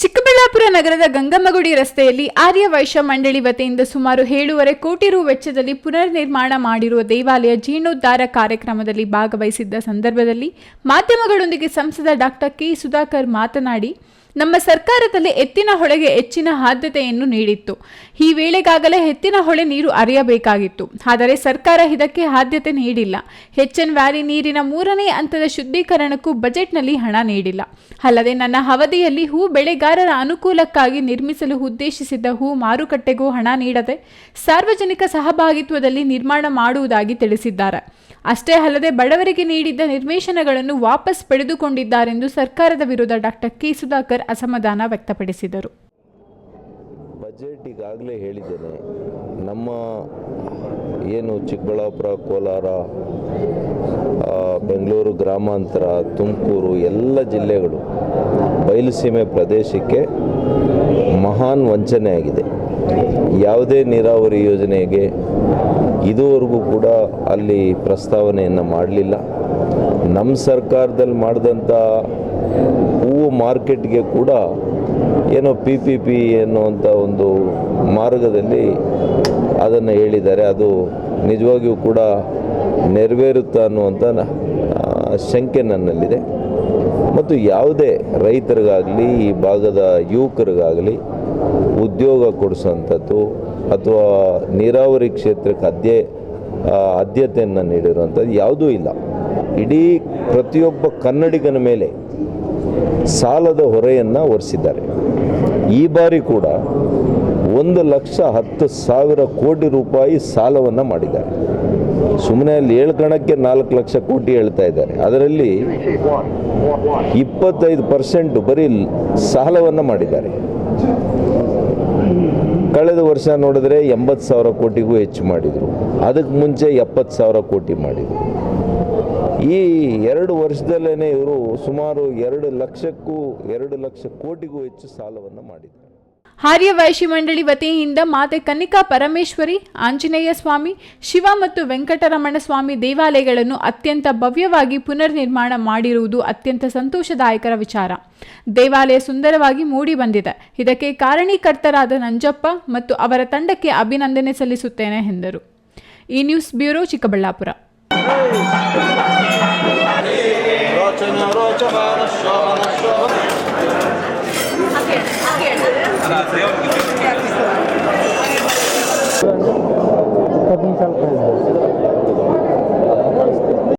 ಚಿಕ್ಕಬಳ್ಳಾಪುರ ನಗರದ ಗಂಗಮ್ಮಗುಡಿ ರಸ್ತೆಯಲ್ಲಿ ಆರ್ಯ ವೈಶ್ಯ ಮಂಡಳಿ ವತಿಯಿಂದ ಸುಮಾರು ಏಳೂವರೆ ಕೋಟಿ ರು ವೆಚ್ಚದಲ್ಲಿ ಪುನರ್ ನಿರ್ಮಾಣ ಮಾಡಿರುವ ದೇವಾಲಯ ಜೀರ್ಣೋದ್ಧಾರ ಕಾರ್ಯಕ್ರಮದಲ್ಲಿ ಭಾಗವಹಿಸಿದ್ದ ಸಂದರ್ಭದಲ್ಲಿ ಮಾಧ್ಯಮಗಳೊಂದಿಗೆ ಸಂಸದ ಡಾಕ್ಟರ್ ಕೆ ಸುಧಾಕರ್ ಮಾತನಾಡಿ ನಮ್ಮ ಸರ್ಕಾರದಲ್ಲಿ ಎತ್ತಿನ ಹೊಳೆಗೆ ಹೆಚ್ಚಿನ ಆದ್ಯತೆಯನ್ನು ನೀಡಿತ್ತು. ಈ ವೇಳೆಗಾಗಲೇ ಎತ್ತಿನ ಹೊಳೆ ನೀರು ಅರಿಯಬೇಕಾಗಿತ್ತು ಆದರೆ ಸರ್ಕಾರ ಇದಕ್ಕೆ ಆದ್ಯತೆ ನೀಡಿಲ್ಲ. ಎನ್ ವ್ಯಾಲಿ ನೀರಿನ ಮೂರನೇ ಹಂತದ ಶುದ್ಧೀಕರಣಕ್ಕೂ ಬಜೆಟ್ನಲ್ಲಿ ಹಣ ನೀಡಿಲ್ಲ. ಅಲ್ಲದೆ ನನ್ನ ಅವಧಿಯಲ್ಲಿ ಹೂ ಬೆಳೆಗಾರರ ಅನುಕೂಲಕ್ಕಾಗಿ ನಿರ್ಮಿಸಲು ಉದ್ದೇಶಿಸಿದ್ದ ಹೂ ಮಾರುಕಟ್ಟೆಗೂ ಹಣ ನೀಡದೆ ಸಾರ್ವಜನಿಕ ಸಹಭಾಗಿತ್ವದಲ್ಲಿ ನಿರ್ಮಾಣ ಮಾಡುವುದಾಗಿ ತಿಳಿಸಿದ್ದಾರೆ. ಅಷ್ಟೇ ಅಲ್ಲದೆ ಬಡವರಿಗೆ ನೀಡಿದ್ದ ನಿರ್ವೇಶನಗಳನ್ನು ವಾಪಸ್ ಪಡೆದುಕೊಂಡಿದ್ದಾರೆಂದು ಸರ್ಕಾರದ ವಿರುದ್ಧ ಡಾಕ್ಟರ್ ಕೆ ಸುಧಾಕರ್ ಅಸಮಾಧಾನ ವ್ಯಕ್ತಪಡಿಸಿದರು. ಬಜೆಟ್ ಈಗಾಗಲೇ ಹೇಳಿದ್ದೇನೆ, ನಮ್ಮ ಏನು ಚಿಕ್ಕಬಳ್ಳಾಪುರ, ಕೋಲಾರ ಬೆಂಗಳೂರು ಗ್ರಾಮಾಂತರ, ತುಮಕೂರು ಎಲ್ಲ ಜಿಲ್ಲೆಗಳು ಬಯಲುಸೀಮೆ ಪ್ರದೇಶಕ್ಕೆ ಮಹಾನ್ ವಂಚನೆಯಾಗಿದೆ ಯಾವುದೇ ನೀರಾವರಿ ಯೋಜನೆಗೆ ಇದುವರೆಗೂ ಕೂಡ ಅಲ್ಲಿ ಪ್ರಸ್ತಾವನೆಯನ್ನು ಮಾಡಲಿಲ್ಲ. ನಮ್ಮ ಸರ್ಕಾರದಲ್ಲಿ ಮಾಡಿದಂಥ ಹೂವು ಮಾರ್ಕೆಟ್ಗೆ ಕೂಡ ಏನೋ ಪಿ ಪಿ ಪಿ ಎನ್ನುವಂಥ ಒಂದು ಮಾರ್ಗದಲ್ಲಿ ಅದನ್ನು ಹೇಳಿದ್ದಾರೆ. ಅದು ನಿಜವಾಗಿಯೂ ಕೂಡ ನೆರವೇರುತ್ತ ಅನ್ನುವಂಥ ಶಂಕೆ ನನ್ನಲ್ಲಿದೆ. ಮತ್ತು ಯಾವುದೇ ರೈತರಿಗಾಗಲಿ, ಈ ಭಾಗದ ಯುವಕರಿಗಾಗಲಿ ಉದ್ಯೋಗ ಕೊಡಿಸೋಂಥದ್ದು ಅಥವಾ ನೀರಾವರಿ ಕ್ಷೇತ್ರಕ್ಕೆ ಅದ್ಯ ಆ, ಆದ್ಯತೆಯನ್ನು ನೀಡಿರುವಂಥದ್ದು ಯಾವುದೂ ಇಲ್ಲ. ಇಡೀ ಪ್ರತಿಯೊಬ್ಬ ಕನ್ನಡಿಗನ ಮೇಲೆ ಸಾಲದ ಹೊರೆಯನ್ನು ಹೊರಿಸಿದ್ದಾರೆ ಈ ಬಾರಿ ಕೂಡ ಒಂದು ಲಕ್ಷ ಹತ್ತು ಸಾವಿರ ಕೋಟಿ ರೂಪಾಯಿ ಸಾಲವನ್ನು ಮಾಡಿದ್ದಾರೆ. ಸುಮ್ಮನೆ ಅಲ್ಲಿ ಹೇಳ್ಕೊಳಕ್ಕೆ ನಾಲ್ಕು ಲಕ್ಷ ಕೋಟಿ ಹೇಳ್ತಾ ಇದ್ದಾರೆ. ಅದರಲ್ಲಿ ಇಪ್ಪತ್ತೈದು ಪರ್ಸೆಂಟ್ ಬರೀ ಸಾಲವನ್ನು ಮಾಡಿದ್ದಾರೆ. ಕಳೆದ ವರ್ಷ ನೋಡಿದ್ರೆ ಎಂಬತ್ತು ಸಾವಿರ ಕೋಟಿಗೂ ಹೆಚ್ಚು ಮಾಡಿದರು. ಅದಕ್ಕೆ ಮುಂಚೆ ಎಪ್ಪತ್ತು ಸಾವಿರ ಕೋಟಿ ಮಾಡಿದರು. ಈ ಎರಡು ವರ್ಷದಲ್ಲೇ ಇವರು ಸುಮಾರು ಎರಡು ಲಕ್ಷಕ್ಕೂ ಎರಡು ಲಕ್ಷ ಕೋಟಿಗೂ ಹೆಚ್ಚು ಸಾಲವನ್ನು ಮಾಡಿದ್ದಾರೆ ಆರ್ಯ ವೈಶ್ಯ ಮಂಡಳಿ ವತಿಯಿಂದ ಮಾತೆ ಕನ್ನಿಕಾ ಪರಮೇಶ್ವರಿ, ಆಂಜನೇಯ ಸ್ವಾಮಿ, ಶಿವ ಮತ್ತು ವೆಂಕಟರಮಣ ಸ್ವಾಮಿ ದೇವಾಲಯಗಳನ್ನು ಅತ್ಯಂತ ಭವ್ಯವಾಗಿ ಪುನರ್ ನಿರ್ಮಾಣ ಮಾಡಿರುವುದು ಅತ್ಯಂತ ಸಂತೋಷದಾಯಕರ ವಿಚಾರ. ದೇವಾಲಯ ಸುಂದರವಾಗಿ ಮೂಡಿ ಬಂದಿದೆ. ಇದಕ್ಕೆ ಕಾರಣೀಕರ್ತರಾದ ನಂಜಪ್ಪ ಮತ್ತು ಅವರ ತಂಡಕ್ಕೆ ಅಭಿನಂದನೆ ಸಲ್ಲಿಸುತ್ತೇನೆ ಎಂದರು. ಈ ನ್ಯೂಸ್ ಬ್ಯೂರೋ ಚಿಕ್ಕಬಳ್ಳಾಪುರ. Deus,